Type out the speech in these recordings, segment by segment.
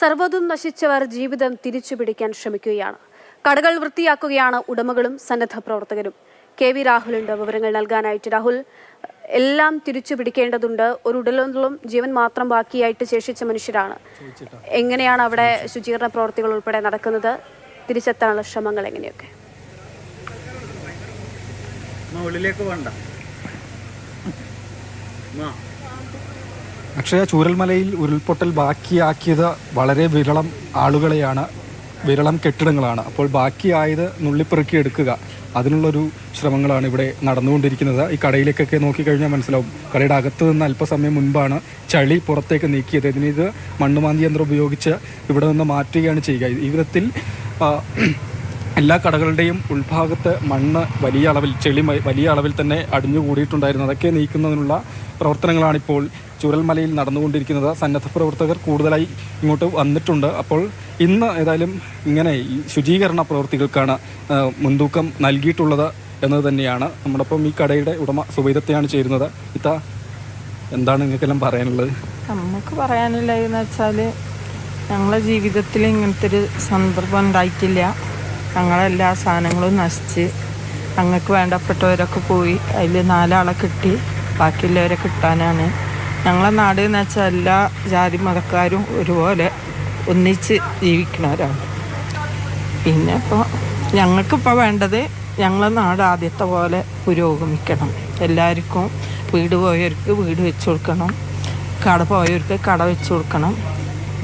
സർവതും നശിച്ചവർ ജീവിതം തിരിച്ചു പിടിക്കാൻ ശ്രമിക്കുകയാണ്. കടകൾ വൃത്തിയാക്കുകയാണ് ഉടമകളും സന്നദ്ധ പ്രവർത്തകരും. കെ വി രാഹുലുണ്ട് വിവരങ്ങൾ നൽകാനായിട്ട്. രാഹുൽ എല്ലാം തിരിച്ചു പിടിക്കേണ്ടതുണ്ട് ഒരു ഉടലോളം ജീവൻ മാത്രം ബാക്കിയായിട്ട് ശേഷിച്ച മനുഷ്യരാണ്. എങ്ങനെയാണ് അവിടെ ശുചീകരണ പ്രവർത്തികൾ ഉൾപ്പെടെ നടക്കുന്നത്? തിരിച്ചെത്താനുള്ള ശ്രമങ്ങൾ എങ്ങനെയൊക്കെ? ഉള്ളിലേക്ക് വേണ്ട അക്ഷയ ചൂരൽമലയിൽ ഉരുൾപൊട്ടൽ ബാക്കിയാക്കിയത് വളരെ വിരളം ആളുകളെയാണ് വിരളം കെട്ടിടങ്ങളാണ്. അപ്പോൾ ബാക്കിയായത് നുള്ളിപ്പെറുക്കി എടുക്കുക. അതിനുള്ളൊരു ശ്രമങ്ങളാണ് ഇവിടെ നടന്നുകൊണ്ടിരിക്കുന്നത്. ഈ കടയിലേക്കൊക്കെ നോക്കിക്കഴിഞ്ഞാൽ മനസ്സിലാവും. കടയുടെ അകത്ത് നിന്ന് അല്പസമയം മുൻപാണ് ചളി പുറത്തേക്ക് നീക്കിയത്. ഇതിനിത് ഇത് മണ്ണുമാന്തി യന്ത്രം ഉപയോഗിച്ച് ഇവിടെ നിന്ന് മാറ്റുകയാണ് ചെയ്യുക. ഈ വിധത്തിൽ എല്ലാ കടകളുടെയും ഉൾഭാഗത്ത് മണ്ണ് വലിയ അളവിൽ ചെളി വലിയ അളവിൽ തന്നെ അടിഞ്ഞുകൂടിയിട്ടുണ്ടായിരുന്നു. അതൊക്കെ നീക്കുന്നതിനുള്ള പ്രവർത്തനങ്ങളാണ് ഇപ്പോൾ ചുരൽമലയിൽ നടന്നുകൊണ്ടിരിക്കുന്നത്. സന്നദ്ധ പ്രവർത്തകർ കൂടുതലായി ഇങ്ങോട്ട് വന്നിട്ടുണ്ട്. അപ്പോൾ ഇന്ന് ഏതായാലും ഇങ്ങനെ ശുചീകരണ പ്രവൃത്തികൾക്കാണ് മുൻതൂക്കം നൽകിയിട്ടുള്ളത് എന്നത് തന്നെയാണ്. നമ്മളിപ്പം ഈ കടയുടെ ഉടമ സുബൈദത്തെയാണ് ചേരുന്നത്. ഇത്ത എന്താണ് നിങ്ങൾക്കെല്ലാം പറയാനുള്ളത്? നമുക്ക് പറയാനുള്ളതെന്ന് വെച്ചാൽ ഞങ്ങളെ ജീവിതത്തിൽ ഇങ്ങനത്തെ ഒരു സന്ദർഭം ഉണ്ടായിട്ടില്ല. ഞങ്ങളെല്ലാ സാധനങ്ങളും നശിച്ച് ഞങ്ങൾക്ക് വേണ്ടപ്പെട്ടവരൊക്കെ പോയി. അതിൽ നാലാളെ കിട്ടി. ബാക്കിയുള്ളവരെ കിട്ടാനാണ്. ഞങ്ങളെ നാട് എന്ന് വെച്ചാൽ എല്ലാ ജാതി മതക്കാരും ഒരുപോലെ ഒന്നിച്ച് ജീവിക്കുന്നവരാണ് പിന്നെ ഇപ്പോൾ ഞങ്ങൾക്കിപ്പോൾ വേണ്ടത് ഞങ്ങളെ നാട് ആദ്യത്തെ പോലെ പുരോഗമിക്കണം. എല്ലാവർക്കും വീട് പോയവർക്ക് വീട് വെച്ച് കൊടുക്കണം. കട പോയവർക്ക് കട വെച്ച് കൊടുക്കണം.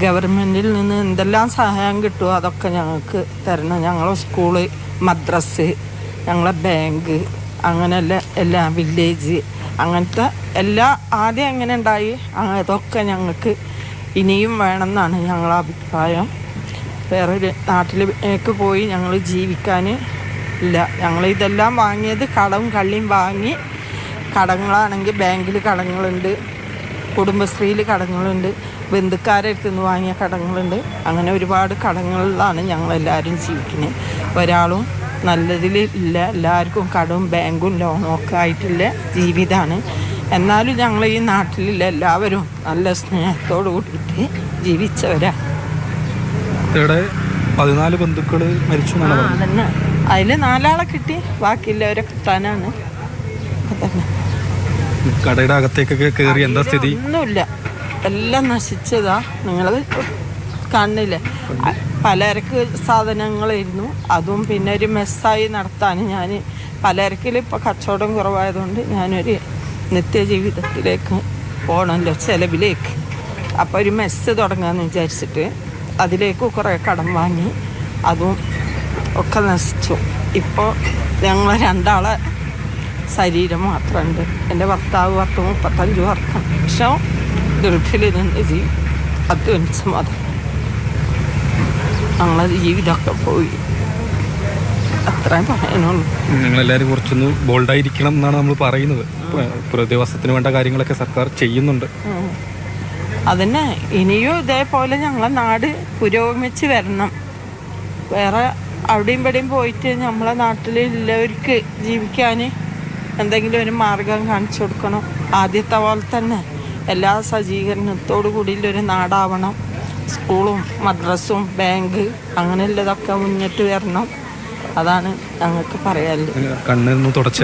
ഗവൺമെന്റിൽ നിന്ന് എന്തെല്ലാം സഹായം കിട്ടുമോ അതൊക്കെ ഞങ്ങൾക്ക് തരണം. ഞങ്ങളെ സ്കൂൾ മദ്രസ് ഞങ്ങളെ ബാങ്ക് അങ്ങനെയുള്ള എല്ലാ വില്ലേജ് അങ്ങനത്തെ എല്ലാ ആദ്യം എങ്ങനെ ഉണ്ടായി? അതൊക്കെ ഞങ്ങൾക്ക് ഇനിയും വേണമെന്നാണ് ഞങ്ങളെ അഭിപ്രായം. വേറൊരു നാട്ടിലേക്ക് പോയി ഞങ്ങൾ ജീവിക്കാൻ ഇല്ല. ഞങ്ങൾ ഇതെല്ലാം വാങ്ങിയത് കടവും കള്ളിയും വാങ്ങി കടങ്ങളാണെങ്കിൽ ബാങ്കിൽ കടങ്ങളുണ്ട് കുടുംബശ്രീയിൽ കടങ്ങളുണ്ട്. ബന്ധുക്കാരെ അടുത്ത് നിന്ന് വാങ്ങിയ കടങ്ങളുണ്ട്. അങ്ങനെ ഒരുപാട് കടങ്ങളിലാണ് ഞങ്ങളെല്ലാവരും ജീവിക്കുന്നത്. ഒരാളും നല്ലതിൽ ഇല്ല. എല്ലാവർക്കും കടവും ബാങ്കും ലോണും ഒക്കെ ആയിട്ടുള്ള ജീവിതമാണ് എന്നാലും ഞങ്ങൾ ഈ നാട്ടിലുള്ള എല്ലാവരും നല്ല സ്നേഹത്തോടു കൂടിയിട്ട് ജീവിച്ചവരാണ് പതിനാല് ബന്ധുക്കൾ മരിച്ചു അതിൽ നാലാളെ കിട്ടി. ബാക്കിയുള്ളവരെ കിട്ടാനാണ്. കടയുടെ അകത്തേക്കൊക്കെ കയറി എന്താ സ്ഥിതി? ഒന്നുമില്ല. എല്ലാം നശിച്ചതാ. നിങ്ങൾ കണ്ണില്ലേ പലചരക്ക് സാധനങ്ങളായിരുന്നു. അതും പിന്നെ ഒരു മെസ്സായി നടത്താൻ ഞാൻ പലചരക്കിൽ ഇപ്പോൾ കച്ചവടം കുറവായതുകൊണ്ട് ഞാനൊരു നിത്യജീവിതത്തിലേക്ക് പോകണമല്ലോ ചിലവിലേക്ക്. അപ്പോൾ ഒരു മെസ്സ് തുടങ്ങാമെന്ന് വിചാരിച്ചിട്ട് അതിലേക്ക് കുറേ കടം വാങ്ങി അതും ഒക്കെ നശിച്ചു. ഇപ്പോൾ ഞങ്ങൾ രണ്ടാളെ ശരീരം മാത്രമുണ്ട്. എന്റെ ഭർത്താവ് പത്ത് മുപ്പത്തഞ്ച് വർഷം. ഗൾഫിൽ നിന്ന് ജീ അധ്വാനിച്ച മതം ഞങ്ങളെ ജീവിതമൊക്കെ പോയി. അത്രയും പറയാനുള്ളൂ. നിങ്ങളെല്ലാവരും കുറച്ചൊന്ന് ബോൾഡായിരിക്കണം എന്നാണ് നമ്മൾ പറയുന്നത്. പ്രതിവാസത്തിന് വേണ്ട കാര്യങ്ങളൊക്കെ സർക്കാർ ചെയ്യുന്നുണ്ട്. അതന്നെ ഇനിയും ഇതേപോലെ ഞങ്ങളെ നാട് പുരോഗമിച്ച് വരണം. വേറെ അവിടെയും ഇവിടെയും പോയിട്ട് നമ്മളെ നാട്ടിലുള്ളവർക്ക് ജീവിക്കാൻ എന്തെങ്കിലും ഒരു മാർഗം കാണിച്ചു കൊടുക്കണം. ആദ്യത്തെ പോലെ തന്നെ. എല്ലാ സജ്ജീകരണത്തോടു കൂടിയുള്ളൊരു നാടാവണം. സ്കൂളും മദ്രസും ബാങ്ക് അങ്ങനെയുള്ളതൊക്കെ മുന്നിട്ട് വരണം. അതാണ് ഞങ്ങൾക്ക് പറയാനുള്ളത്. തുടച്ച.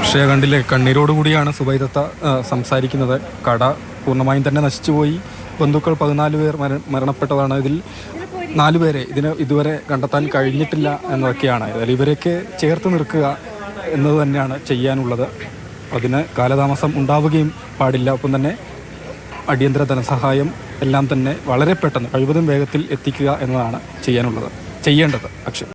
പക്ഷേ കണ്ടില്ലേ? കണ്ണീരോട് കൂടിയാണ് സുബൈദത്ത സംസാരിക്കുന്നത്. കട പൂർണമായും തന്നെ നശിച്ചുപോയി. ബന്ധുക്കൾ പതിനാല് പേർ മരണപ്പെട്ടതാണ് ഇതിൽ നാല് പേരെ ഇതിന് ഇതുവരെ കണ്ടെത്താൻ കഴിഞ്ഞിട്ടില്ല എന്നതൊക്കെയാണ് അതിൽ ഇവരെയൊക്കെ ചേർത്ത് നിർക്കുക എന്നത് തന്നെയാണ് ചെയ്യാനുള്ളത്. അതിന് കാലതാമസം ഉണ്ടാവുകയും പാടില്ല. ഒപ്പം തന്നെ അടിയന്തര ധനസഹായം എല്ലാം തന്നെ വളരെ പെട്ടെന്ന് കഴിവതും വേഗത്തിൽ എത്തിക്കുക എന്നതാണ് ചെയ്യാനുള്ളത്. ചെയ്യേണ്ടത് അക്ഷയ്.